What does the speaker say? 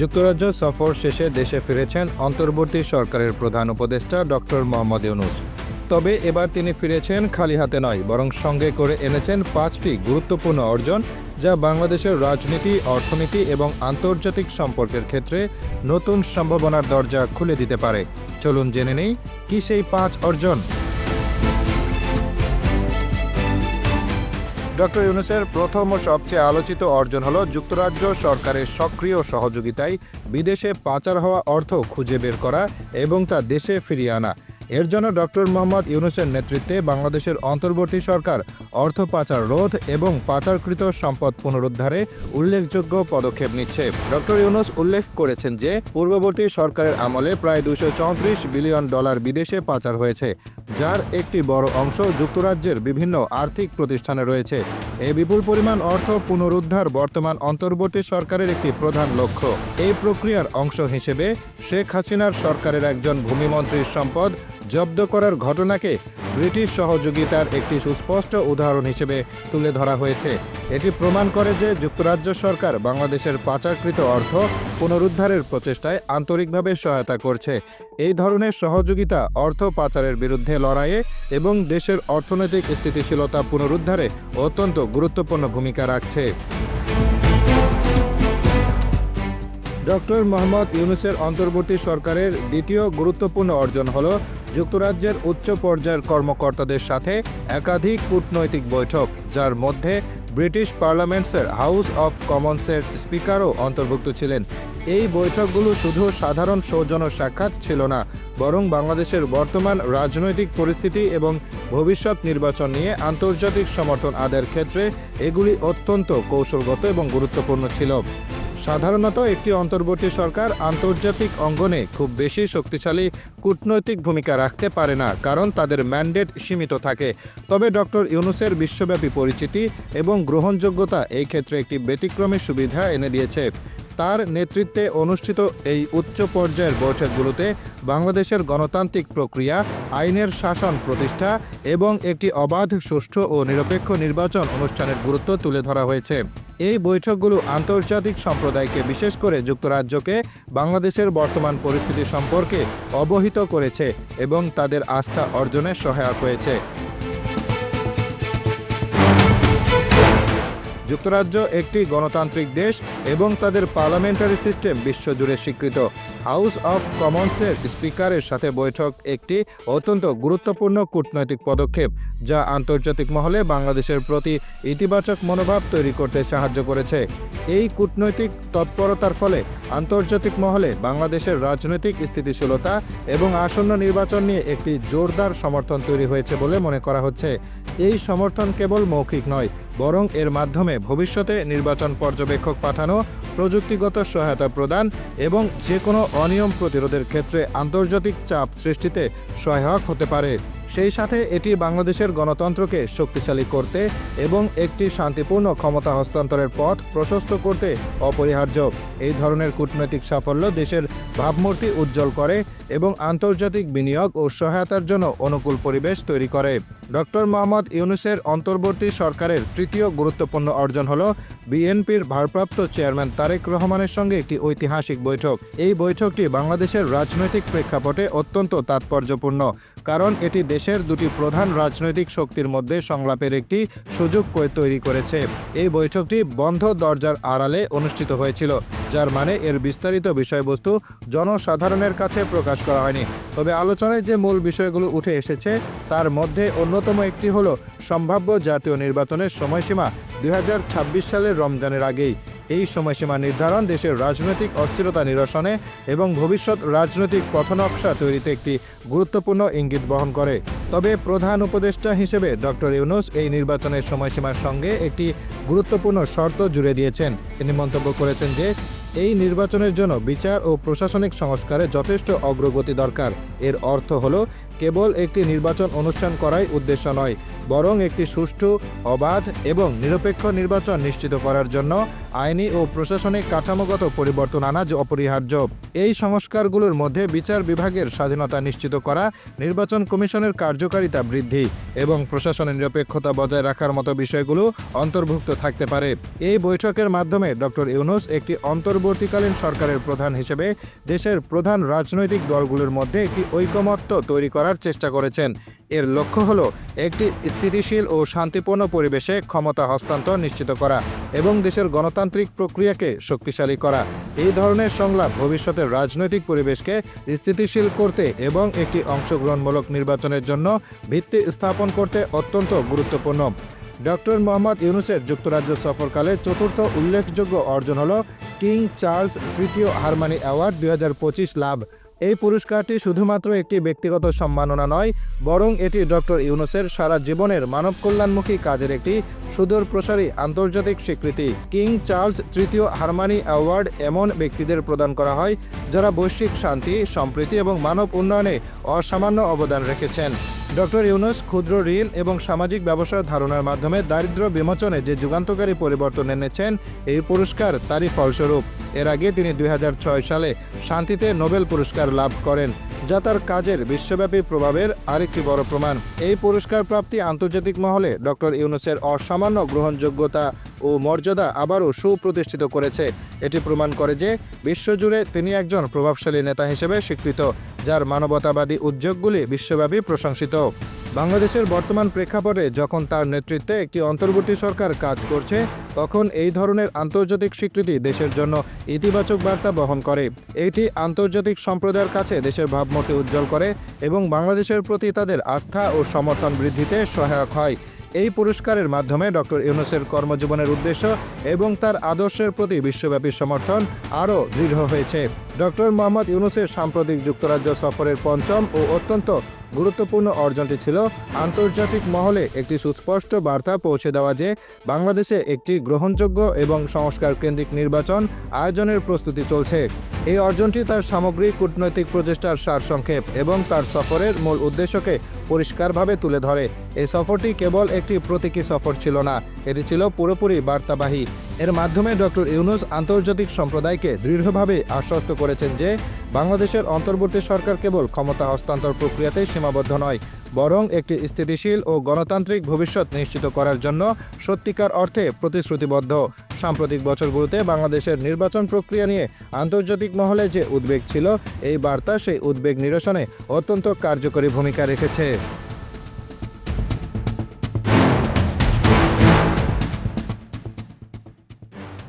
যুক্তরাজ্য সফর শেষে দেশে ফিরেছেন অন্তর্বর্তী সরকারের প্রধান উপদেষ্টা ডক্টর মোহাম্মদ ইউনুস। তবে এবার তিনি ফিরেছেন খালি হাতে নয়, বরং সঙ্গে করে এনেছেন পাঁচটি গুরুত্বপূর্ণ অর্জন যা বাংলাদেশের রাজনীতি, অর্থনীতি এবং আন্তর্জাতিক সম্পর্কের ক্ষেত্রে নতুন সম্ভাবনার দরজা খুলে দিতে পারে। চলুন জেনে নেই, কি সেই পাঁচ অর্জন? ডক্টর ইউনুসের প্রথম ও সবচেয়ে আলোচিত অর্জন হল যুক্তরাজ্য সরকারের সক্রিয় সহযোগিতায় বিদেশে পাচার হওয়া অর্থ খুঁজে বের করা এবং তা দেশে ফিরিয়ে আনা। এর জন্য ডক্টর মোহাম্মদ ইউনুসের নেতৃত্বে বাংলাদেশের অন্তর্বর্তী সরকার অর্থ পাচার রোধ এবং পাচারকৃত সম্পদ পুনরুদ্ধারে উল্লেখযোগ্য পদক্ষেপ নিচ্ছে। ডক্টর ইউনুস উল্লেখ করেছেন যে, পূর্ববর্তী সরকারের আমলে প্রায় দুশো বিলিয়ন ডলার বিদেশে পাচার হয়েছে, যার একটি বড় অংশ যুক্তরাজ্যের বিভিন্ন আর্থিক প্রতিষ্ঠানে রয়েছে। এই বিপুল পরিমাণ অর্থ পুনরুদ্ধার বর্তমান অন্তর্বর্তী সরকারের একটি প্রধান লক্ষ্য। এই প্রক্রিয়ার অংশ হিসেবে শেখ হাসিনার সরকারের একজন ভূমিমন্ত্রীর সম্পদ জব্দ করার ঘটনাকে ব্রিটিশ সহযোগিতার একটি সুস্পষ্ট উদাহরণ হিসেবে তুলে ধরা হয়েছে। এটি প্রমাণ করে যে যুক্তরাজ্য সরকার বাংলাদেশের পাচারকৃত অর্থ পুনরুদ্ধারের প্রচেষ্টায় আন্তরিকভাবে সহায়তা করছে। এই ধরনের সহযোগিতা অর্থ পাচারের বিরুদ্ধে লড়াইয়ে এবং দেশের অর্থনৈতিক স্থিতিশীলতা পুনরুদ্ধারে অত্যন্ত গুরুত্বপূর্ণ ভূমিকা রাখছে। ডক্টর মোহাম্মদ ইউনুসের অন্তর্বর্তী সরকারের দ্বিতীয় গুরুত্বপূর্ণ অর্জন হল যুক্তরাজ্যের উচ্চ পর্যায়ের কর্মকর্তাদের সাথে একাধিক কূটনৈতিক বৈঠক, যার মধ্যে ব্রিটিশ পার্লামেন্টসের হাউস অফ কমন্সের স্পিকারও অন্তর্ভুক্ত ছিলেন। এই বৈঠকগুলো শুধু সাধারণ সৌজন্য সাক্ষাৎ ছিল না, বরং বাংলাদেশের বর্তমান রাজনৈতিক পরিস্থিতি এবং ভবিষ্যৎ নির্বাচন নিয়ে আন্তর্জাতিক সমর্থন আদায়ের ক্ষেত্রে এগুলি অত্যন্ত কৌশলগত এবং গুরুত্বপূর্ণ ছিল। সাধারণত একটি অন্তর্বর্তী সরকার আন্তর্জাতিক অঙ্গনে খুব বেশি শক্তিশালী কূটনৈতিক ভূমিকা রাখতে পারে না, কারণ তাদের ম্যান্ডেট সীমিত থাকে। তবে ডক্টর ইউনুসের বিশ্বব্যাপী পরিচিতি এবং গ্রহণযোগ্যতা এই ক্ষেত্রে একটি ব্যতিক্রমী সুবিধা এনে দিয়েছে। তার নেতৃত্বে অনুষ্ঠিত এই উচ্চ পর্যায়ের বৈঠকগুলোতে বাংলাদেশের গণতান্ত্রিক প্রক্রিয়া, আইনের শাসন প্রতিষ্ঠা এবং একটি অবাধ, সুষ্ঠু ও নিরপেক্ষ নির্বাচন অনুষ্ঠানের গুরুত্ব তুলে ধরা হয়েছে। এই বৈঠকগুলো আন্তর্জাতিক সম্প্রদায়কে বিশেষ করে যুক্তরাজ্যকে বাংলাদেশের বর্তমান পরিস্থিতি সম্পর্কে অবহিত করেছে এবং তাদের আস্থা অর্জনে সহায়ক হয়েছে। যুক্তরাজ্য একটি গণতান্ত্রিক দেশ এবং তাদের পার্লামেন্টারি সিস্টেম বিশ্বজুড়ে স্বীকৃত। হাউস অফ কমন্সের স্পিকারের সাথে বৈঠক একটি অত্যন্ত গুরুত্বপূর্ণ কূটনৈতিক পদক্ষেপ, যা আন্তর্জাতিক মহলে বাংলাদেশের প্রতি ইতিবাচক মনোভাব তৈরি করতে সাহায্য করেছে। এই কূটনৈতিক তৎপরতার ফলে আন্তর্জাতিক মহলে বাংলাদেশের রাজনৈতিক স্থিতিশীলতা এবং আসন্ন নির্বাচন নিয়ে একটি জোরদার সমর্থন তৈরি হয়েছে বলে মনে করা হচ্ছে। এই সমর্থন কেবল মৌখিক নয় বরং এর মাধ্যমে ভবিষ্যতে নির্বাচন পর্যবেক্ষক পাঠানো, প্রযুক্তিগত সহায়তা প্রদান এবং যে কোনো অনিয়ম প্রতিরোধের ক্ষেত্রে আন্তর্জাতিক চাপ সৃষ্টিতে সহায়ক হতে পারে। সেই সাথে এটি বাংলাদেশের গণতন্ত্রকে শক্তিশালী করতে এবং একটি শান্তিপূর্ণ ক্ষমতা হস্তান্তরের পথ প্রশস্ত করতে অপরিহার্য। এই ধরনের কূটনৈতিক সাফল্য দেশের ভাবমূর্তি উজ্জ্বল করে এবং আন্তর্জাতিক বিনিয়োগ ও সহায়তার জন্য অনুকূল পরিবেশ তৈরি করে। ডক্টর মোহাম্মদ ইউনুসের অন্তর্বর্তী সরকারের তৃতীয় গুরুত্বপূর্ণ অর্জন হল বিএনপির ভারপ্রাপ্ত চেয়ারম্যান তারেক রহমানের সঙ্গে একটি ঐতিহাসিক বৈঠক। এই বৈঠকটি বাংলাদেশের রাজনৈতিক প্রেক্ষাপটে অত্যন্ত তাৎপর্যপূর্ণ, কারণ এটি দেশের দুটি প্রধান রাজনৈতিক শক্তির মধ্যে সংলাপের একটি সুযোগ তৈরি করেছে। এই বৈঠকটি বন্ধ দরজার আড়ালে অনুষ্ঠিত হয়েছিল, যার মানে এর বিস্তারিত বিষয়বস্তু জনসাধারণের কাছে প্রকাশ করা হয়নি। তবে আলোচনায় যে মূল বিষয়গুলো উঠে এসেছে, তার মধ্যে অন্যতম একটি হল সম্ভাব্য জাতীয় নির্বাচনের সময়সীমা দুই হাজার ছাব্বিশ সালের রমজানের আগেই। এই সময়সীমা নির্ধারণ দেশের রাজনৈতিক অস্থিরতা নিরসনে এবং ভবিষ্যৎ রাজনৈতিক পথনকশা তৈরিতে একটি গুরুত্বপূর্ণ ইঙ্গিত বহন করে। তবে প্রধান উপদেষ্টা হিসেবে ডক্টর ইউনুস এই নির্বাচনের সময়সীমার সঙ্গে একটি গুরুত্বপূর্ণ শর্ত জুড়ে দিয়েছেন। তিনি মন্তব্য করেছেন যে, এই নির্বাচনের জন্য বিচার ও প্রশাসনিক সংস্কারে যথেষ্ট অগ্রগতি দরকার। এর অর্থ হল, কেবল একটি নির্বাচন অনুষ্ঠান করাই উদ্দেশ্য নয়, বরং একটি সুষ্ঠু, অবাধ এবং নিরপেক্ষ নির্বাচন নিশ্চিত করার জন্য আইনি ও প্রশাসনিক কাঠামোগত পরিবর্তন আনা যে অপরিহার্য। এই সংস্কারগুলোর মধ্যে বিচার বিভাগের স্বাধীনতা নিশ্চিত করা, নির্বাচন কমিশনের কার্যকারিতা বৃদ্ধি এবং প্রশাসনের নিরপেক্ষতা বজায় রাখার মতো বিষয়গুলো অন্তর্ভুক্ত থাকতে পারে। এই বৈঠকের মাধ্যমে ডক্টর ইউনুস একটি অন্তর্বর্তীকালীন সরকারের প্রধান হিসেবে দেশের প্রধান রাজনৈতিক দলগুলোর মধ্যে একটি ঐকমত্য তৈরি করার চেষ্টা করেছেন। এর লক্ষ্য হল একটি স্থিতিশীল ও শান্তিপূর্ণ পরিবেশে ক্ষমতা হস্তান্তর নিশ্চিত করা এবং দেশের গণতান্ত্রিক প্রক্রিয়াকে শক্তিশালী করা। এই ধরনের সংলাপ ভবিষ্যতের রাজনৈতিক পরিবেশকে স্থিতিশীল করতে এবং একটি অংশগ্রহণমূলক নির্বাচনের জন্য ভিত্তি স্থাপন করতে অত্যন্ত গুরুত্বপূর্ণ। ডক্টর মোহাম্মদ ইউনুসের যুক্তরাজ্য সফরকালে চতুর্থ উল্লেখযোগ্য অর্জন হল কিং চার্লস তৃতীয় হারমানি অ্যাওয়ার্ড দু হাজার পঁচিশ লাভ। এই পুরস্কারটি শুধুমাত্র একটি ব্যক্তিগত সম্মাননা নয়, বরং এটি ডক্টর ইউনুসের সারা জীবনের মানব কল্যাণমুখী কাজের একটি সুদূর প্রসারী আন্তর্জাতিক স্বীকৃতি। কিং চার্লস তৃতীয় হারমানি অ্যাওয়ার্ড এমন ব্যক্তিদের প্রদান করা হয়, যারা বৈশ্বিক শান্তি, সম্প্রীতি এবং মানব উন্নয়নে অসামান্য অবদান রেখেছেন। ডক্টর ইউনুস ক্ষুদ্র ঋণ এবং সামাজিক ব্যবসার ধারণার মাধ্যমে দারিদ্র্য বিমোচনে যে যুগান্তকারী পরিবর্তন এনেছেন, এই পুরস্কার তারই ফলস্বরূপ। এর আগে তিনি দুই হাজার ছয় সালে শান্তিতে নোবেল পুরস্কার লাভ করেন, যা তার কাজের বিশ্বব্যাপী প্রভাবের আরেকটি বড় প্রমাণ। এই পুরস্কার প্রাপ্তি আন্তর্জাতিক মহলে ডক্টর ইউনুসের অসামান্য গ্রহণযোগ্যতা ও মর্যাদা আবারও সুপ্রতিষ্ঠিত করেছে। এটি প্রমাণ করে যে বিশ্বজুড়ে তিনি একজন প্রভাবশালী নেতা হিসেবে স্বীকৃত, যার মানবতাবাদী উদ্যোগগুলি বিশ্বব্যাপী প্রশংসিত। বাংলাদেশের বর্তমান প্রেক্ষাপটে যখন তার নেতৃত্বে একটি অন্তর্বর্তী সরকার কাজ করছে, তখন এই ধরনের আন্তর্জাতিক স্বীকৃতি দেশের জন্য ইতিবাচক বার্তা বহন করে। এটি আন্তর্জাতিক সম্প্রদায়ের কাছে দেশের ভাবমূর্তি উজ্জ্বল করে এবং বাংলাদেশের প্রতি তাদের আস্থা ও সমর্থন বৃদ্ধিতে সহায়ক হয়। এই পুরস্কারের মাধ্যমে ডক্টর ইউনুসের কর্মজীবনের উদ্দেশ্য এবং তার আদর্শের প্রতি বিশ্বব্যাপী সমর্থন আরও দৃঢ় হয়েছে। ডক্টর মোহাম্মদ ইউনুসের সাম্প্রতিক যুক্তরাজ্য সফরের পঞ্চম ও অত্যন্ত গুরুত্বপূর্ণ অর্জনটি ছিল আন্তর্জাতিক মহলে একটি সুস্পষ্ট বার্তা পৌঁছে দেওয়া যে বাংলাদেশে একটি গ্রহণযোগ্য এবং সংস্কার কেন্দ্রিক নির্বাচন আয়োজনের প্রস্তুতি চলছে। এই অর্জনটি তার সামগ্রিক কূটনৈতিক প্রচেষ্টার সারসংক্ষেপ এবং তার সফরের মূল উদ্দেশ্যকে পরিষ্কারভাবে তুলে ধরে। এই সফরটি কেবল একটি প্রতীকী সফর ছিল না এটি ছিল পুরোপুরি বার্তাবাহী। এর মাধ্যমে ডক্টর ইউনুস আন্তর্জাতিক সম্প্রদায়কে দৃঢ়ভাবে আশ্বস্ত করেছেন যে, বাংলাদেশের অন্তর্বর্তী সরকার কেবল ক্ষমতা হস্তান্তর প্রক্রিয়াতেই সীমাবদ্ধ নয়, বরং একটি স্থিতিশীল ও গণতান্ত্রিক ভবিষ্যৎ নিশ্চিত করার জন্য সত্যিকার অর্থে প্রতিশ্রুতিবদ্ধ। সাম্প্রতিক বছরগুলোতে বাংলাদেশের নির্বাচন প্রক্রিয়া নিয়ে আন্তর্জাতিক মহলে যে উদ্বেগ ছিল, এই বার্তা সেই উদ্বেগ নিরসনে অত্যন্ত কার্যকরী ভূমিকা রেখেছে।